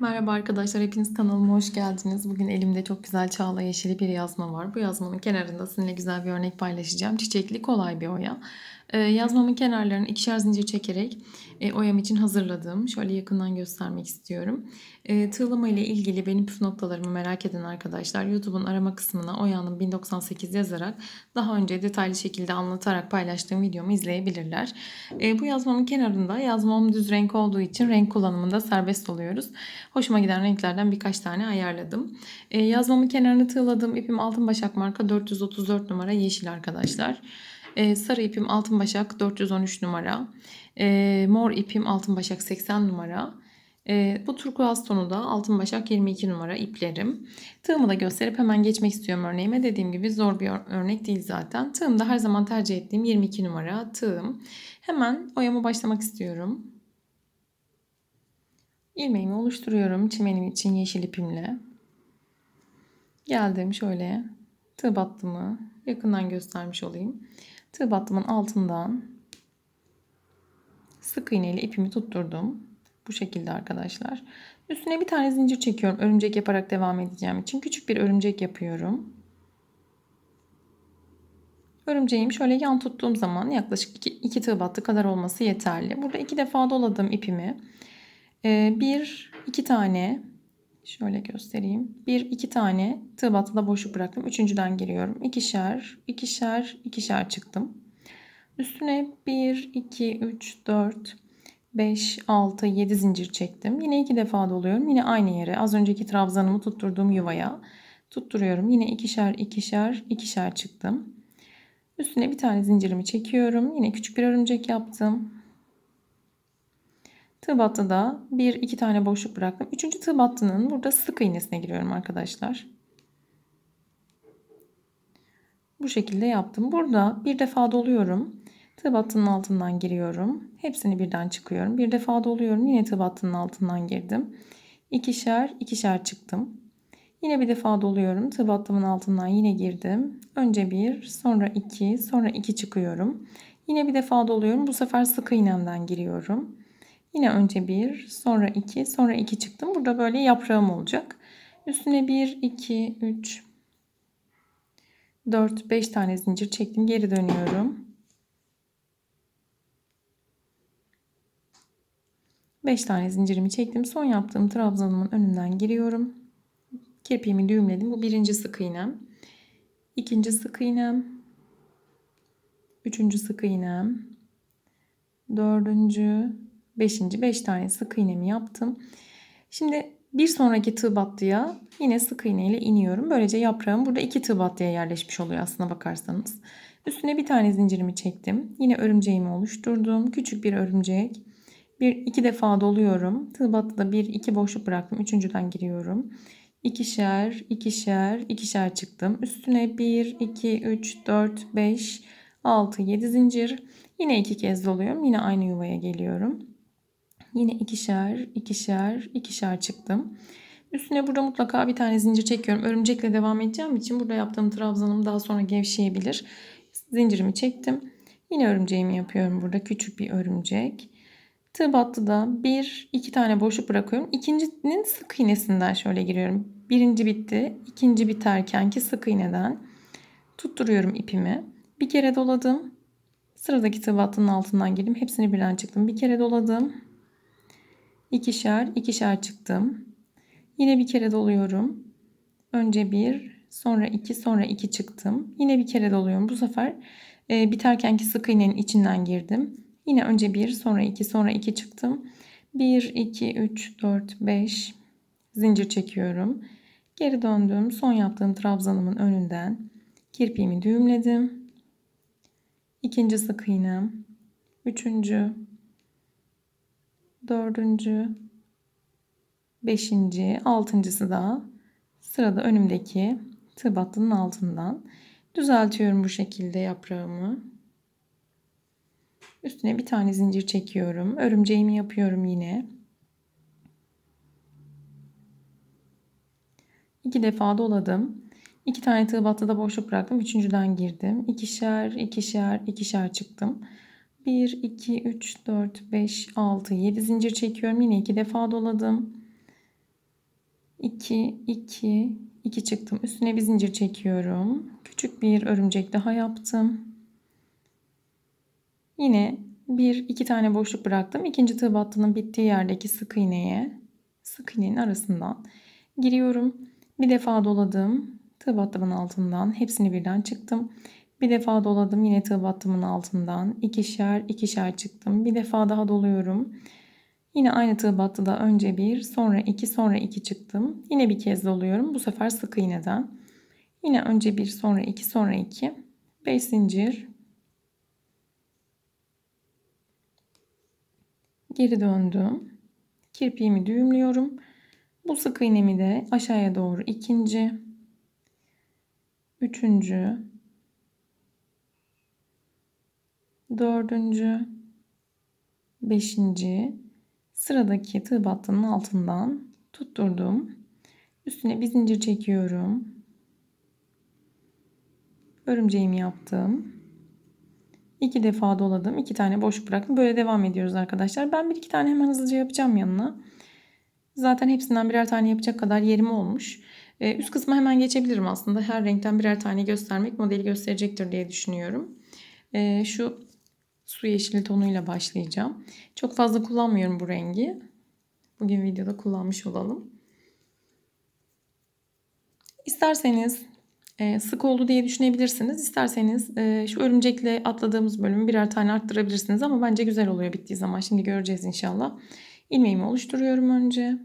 Merhaba arkadaşlar, hepiniz kanalıma hoş geldiniz. Bugün elimde çok güzel çağla yeşili bir yazma var. Bu yazmanın kenarında sizinle güzel bir örnek paylaşacağım. Çiçekli kolay bir oya. Ee, yazmamın kenarlarını ikişer zincir çekerek e, oyam için hazırladım. Şöyle yakından göstermek istiyorum. E, tığlama ile ilgili benim püf noktalarımı merak eden arkadaşlar YouTube'un arama kısmına oyanın 1098 yazarak daha önce detaylı şekilde anlatarak paylaştığım videomu izleyebilirler. E, bu yazmamın kenarında yazmam düz renk olduğu için renk kullanımında serbest oluyoruz. Hoşuma giden renklerden birkaç tane ayarladım. E, yazmamın kenarını tığladım. İpim Altın Başak marka 434 numara yeşil arkadaşlar. E, sarı ipim Altın Başak 413 numara. E, mor ipim Altın Başak 80 numara. E, bu turkuaz tonu da Altın Başak 22 numara iplerim. Tığımı da gösterip hemen geçmek istiyorum örneğime. Dediğim gibi zor bir örnek değil zaten. Tığımda her zaman tercih ettiğim 22 numara tığım. Hemen oyama başlamak istiyorum. İlmeğimi oluşturuyorum çimenim için yeşil ipimle. Geldim şöyle tığ battımı yakından göstermiş olayım. Tığ battımın altından sık iğne ile ipimi tutturdum. Bu şekilde arkadaşlar. Üstüne bir tane zincir çekiyorum. Örümcek yaparak devam edeceğim için küçük bir örümcek yapıyorum. Örümceğim şöyle yan tuttuğum zaman yaklaşık 2, 2 tığ battı kadar olması yeterli. Burada iki defa doladım ipimi. Ee, bir, iki tane şöyle göstereyim. Bir, iki tane tığ battıda boşluk bıraktım. Üçüncüden giriyorum. İkişer, ikişer, ikişer çıktım. Üstüne 1, 2, 3, 4, 5, 6, 7 zincir çektim. Yine iki defa doluyorum. Yine aynı yere az önceki trabzanımı tutturduğum yuvaya tutturuyorum. Yine ikişer, ikişer, ikişer çıktım. Üstüne bir tane zincirimi çekiyorum. Yine küçük bir örümcek yaptım. Tığ battıda bir iki tane boşluk bıraktım. Üçüncü tığ battının burada sık iğnesine giriyorum arkadaşlar. Bu şekilde yaptım. Burada bir defa doluyorum. Tığ battının altından giriyorum. Hepsini birden çıkıyorum. Bir defa doluyorum. Yine tığ battının altından girdim. İkişer, ikişer çıktım. Yine bir defa doluyorum. Tığ battımın altından yine girdim. Önce bir, sonra iki, sonra iki çıkıyorum. Yine bir defa doluyorum. Bu sefer sık iğnemden giriyorum. Yine önce bir, sonra iki, sonra iki çıktım. Burada böyle yaprağım olacak. Üstüne bir, iki, üç, dört, beş tane zincir çektim. Geri dönüyorum. Beş tane zincirimi çektim. Son yaptığım trabzanımın önünden giriyorum. Kirpiğimi düğümledim. Bu birinci sık iğnem. İkinci sık iğnem. Üçüncü sık iğnem. Dördüncü, beşinci, beş tane sık iğnemi yaptım. Şimdi bir sonraki tığ battıya yine sık iğne ile iniyorum. Böylece yaprağım burada iki tığ battıya yerleşmiş oluyor aslına bakarsanız. Üstüne bir tane zincirimi çektim. Yine örümceğimi oluşturdum. Küçük bir örümcek. Bir iki defa doluyorum. Tığ battıda bir iki boşluk bıraktım. Üçüncüden giriyorum. İkişer, ikişer, ikişer çıktım. Üstüne 1, 2, 3, 4, 5, 6, 7 zincir. Yine iki kez doluyorum. Yine aynı yuvaya geliyorum. Yine ikişer, ikişer, ikişer çıktım. Üstüne burada mutlaka bir tane zincir çekiyorum. Örümcekle devam edeceğim için burada yaptığım trabzanım daha sonra gevşeyebilir. Zincirimi çektim. Yine örümceğimi yapıyorum burada. Küçük bir örümcek. Tığ battıda bir, iki tane boşluk bırakıyorum. İkincinin sık iğnesinden şöyle giriyorum. Birinci bitti. ikinci biterken ki sık iğneden tutturuyorum ipimi. Bir kere doladım. Sıradaki tığ battının altından girdim. Hepsini birden çıktım. Bir kere doladım. İkişer, ikişer çıktım. Yine bir kere doluyorum. Önce bir, sonra iki, sonra iki çıktım. Yine bir kere doluyorum. Bu sefer e, biterkenki sık iğnenin içinden girdim. Yine önce bir, sonra iki, sonra iki çıktım. 1, 2, 3, 4, 5 zincir çekiyorum. Geri döndüm. Son yaptığım trabzanımın önünden kirpiğimi düğümledim. İkinci sık iğnem. Üçüncü. Dördüncü. Beşinci. Altıncısı da sırada önümdeki tığ battının altından düzeltiyorum bu şekilde yaprağımı. Üstüne bir tane zincir çekiyorum. Örümceğimi yapıyorum yine. İki defa doladım. İki tane tığ battıda boşluk bıraktım. Üçüncüden girdim. İkişer, ikişer, ikişer çıktım. 1, 2, 3, 4, 5, 6, 7 zincir çekiyorum. Yine iki defa doladım. 2, 2, 2 çıktım. Üstüne bir zincir çekiyorum. Küçük bir örümcek daha yaptım. Yine bir iki tane boşluk bıraktım. İkinci tığ battının bittiği yerdeki sık iğneye sık iğnenin arasından giriyorum. Bir defa doladım. Tığ battımın altından hepsini birden çıktım. Bir defa doladım yine tığ battımın altından ikişer ikişer çıktım. Bir defa daha doluyorum. Yine aynı tığ battıda önce bir sonra iki sonra iki çıktım. Yine bir kez doluyorum. Bu sefer sık iğneden. Yine önce bir sonra iki sonra iki. Beş zincir. Geri döndüm. Kirpiğimi düğümlüyorum. Bu sık iğnemi de aşağıya doğru ikinci, üçüncü, dördüncü, beşinci sıradaki tığ battının altından tutturdum. Üstüne bir zincir çekiyorum. Örümceğimi yaptım. İki defa doladım. iki tane boş bıraktım. Böyle devam ediyoruz arkadaşlar. Ben bir iki tane hemen hızlıca yapacağım yanına. Zaten hepsinden birer tane yapacak kadar yerim olmuş. Ee, üst kısma hemen geçebilirim aslında. Her renkten birer tane göstermek modeli gösterecektir diye düşünüyorum. Ee, şu su yeşili tonuyla başlayacağım. Çok fazla kullanmıyorum bu rengi. Bugün videoda kullanmış olalım. İsterseniz e, sık oldu diye düşünebilirsiniz. İsterseniz e, şu örümcekle atladığımız bölümü birer tane arttırabilirsiniz ama bence güzel oluyor bittiği zaman. Şimdi göreceğiz inşallah. İlmeğimi oluşturuyorum önce.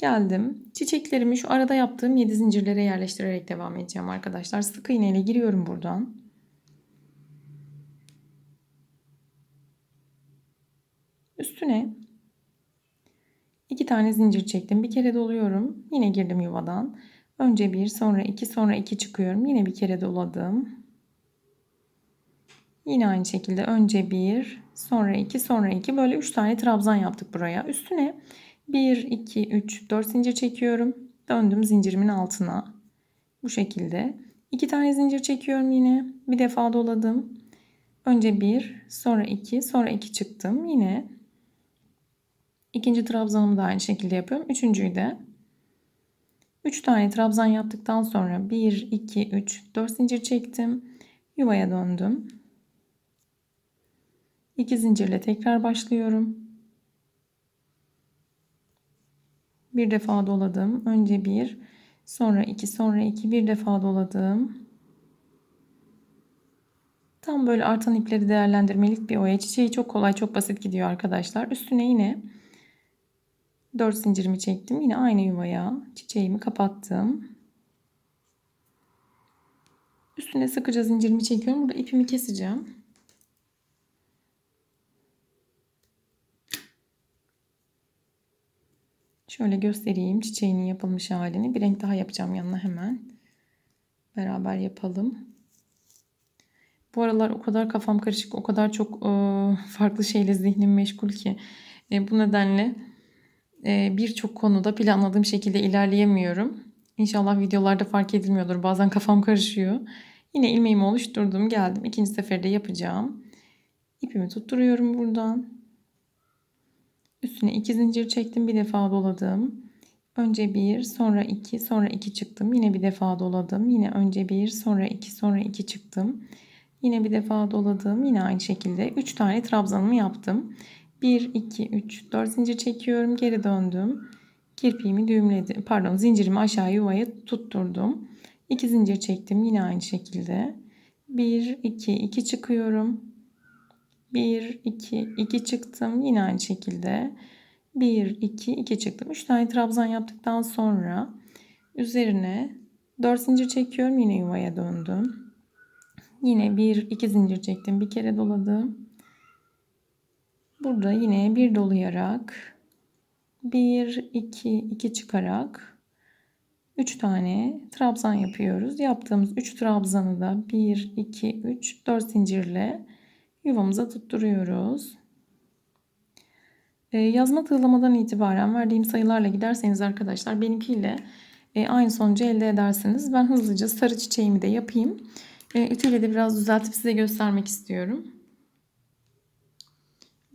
Geldim. Çiçeklerimi şu arada yaptığım 7 zincirlere yerleştirerek devam edeceğim arkadaşlar. Sık iğne ile giriyorum buradan. Üstüne iki tane zincir çektim. Bir kere doluyorum. Yine girdim yuvadan. Önce bir, sonra iki, sonra iki çıkıyorum. Yine bir kere doladım. Yine aynı şekilde önce bir, sonra iki, sonra iki. Böyle üç tane trabzan yaptık buraya. Üstüne 1, 2, 3, 4 zincir çekiyorum. Döndüm zincirimin altına. Bu şekilde. 2 tane zincir çekiyorum yine. Bir defa doladım. Önce 1, sonra 2, sonra 2 çıktım. Yine ikinci trabzanımı da aynı şekilde yapıyorum. Üçüncüyü de 3 tane trabzan yaptıktan sonra 1, 2, 3, 4 zincir çektim. Yuvaya döndüm. 2 zincirle tekrar başlıyorum. Bir defa doladım. Önce bir, sonra iki, sonra iki, bir defa doladım. Tam böyle artan ipleri değerlendirmelik bir oya. Çiçeği çok kolay, çok basit gidiyor arkadaşlar. Üstüne yine 4 zincirimi çektim. Yine aynı yuvaya çiçeğimi kapattım. Üstüne sıkıca zincirimi çekiyorum. Burada ipimi keseceğim. Şöyle göstereyim çiçeğinin yapılmış halini. Bir renk daha yapacağım yanına hemen. Beraber yapalım. Bu aralar o kadar kafam karışık, o kadar çok e, farklı şeyle zihnim meşgul ki. E, bu nedenle e, birçok konuda planladığım şekilde ilerleyemiyorum. İnşallah videolarda fark edilmiyordur. Bazen kafam karışıyor. Yine ilmeğimi oluşturdum. Geldim. İkinci seferde yapacağım. İpimi tutturuyorum buradan. Üstüne iki zincir çektim. Bir defa doladım. Önce bir, sonra iki, sonra iki çıktım. Yine bir defa doladım. Yine önce bir, sonra iki, sonra iki çıktım. Yine bir defa doladım. Yine aynı şekilde 3 tane trabzanımı yaptım. 1, 2, 3, 4 zincir çekiyorum. Geri döndüm. Kirpiğimi düğümledim. Pardon zincirimi aşağı yuvaya tutturdum. 2 zincir çektim. Yine aynı şekilde. 1, 2, 2 çıkıyorum. 1, 2, 2 çıktım. Yine aynı şekilde 1, 2, 2 çıktım. 3 tane trabzan yaptıktan sonra üzerine 4 zincir çekiyorum. Yine yuvaya döndüm. Yine 1, 2 zincir çektim. Bir kere doladım. Burada yine bir dolayarak 1, 2, 2 çıkarak 3 tane trabzan yapıyoruz. Yaptığımız 3 trabzanı da 1, 2, 3, 4 zincirle yuvamıza tutturuyoruz. Ee, yazma tığlamadan itibaren verdiğim sayılarla giderseniz arkadaşlar benimkiyle e, aynı sonucu elde edersiniz. Ben hızlıca sarı çiçeğimi de yapayım. E, ütüyle de biraz düzeltip size göstermek istiyorum.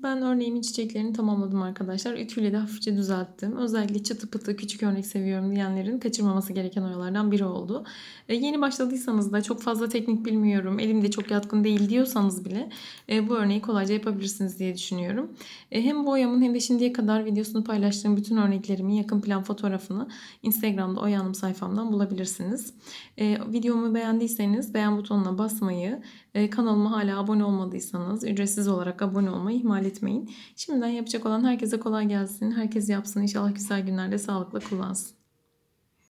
Ben örneğimin çiçeklerini tamamladım arkadaşlar. Ütüyle de hafifçe düzelttim. Özellikle çıtı pıtı küçük örnek seviyorum diyenlerin kaçırmaması gereken oyalardan biri oldu. E, yeni başladıysanız da çok fazla teknik bilmiyorum, elimde çok yatkın değil diyorsanız bile e, bu örneği kolayca yapabilirsiniz diye düşünüyorum. E, hem boyamın hem de şimdiye kadar videosunu paylaştığım bütün örneklerimin yakın plan fotoğrafını Instagram'da Oya sayfamdan bulabilirsiniz. E, videomu beğendiyseniz beğen butonuna basmayı, kanalıma hala abone olmadıysanız ücretsiz olarak abone olmayı ihmal etmeyin. Şimdiden yapacak olan herkese kolay gelsin. Herkes yapsın. İnşallah güzel günlerde sağlıkla kullansın.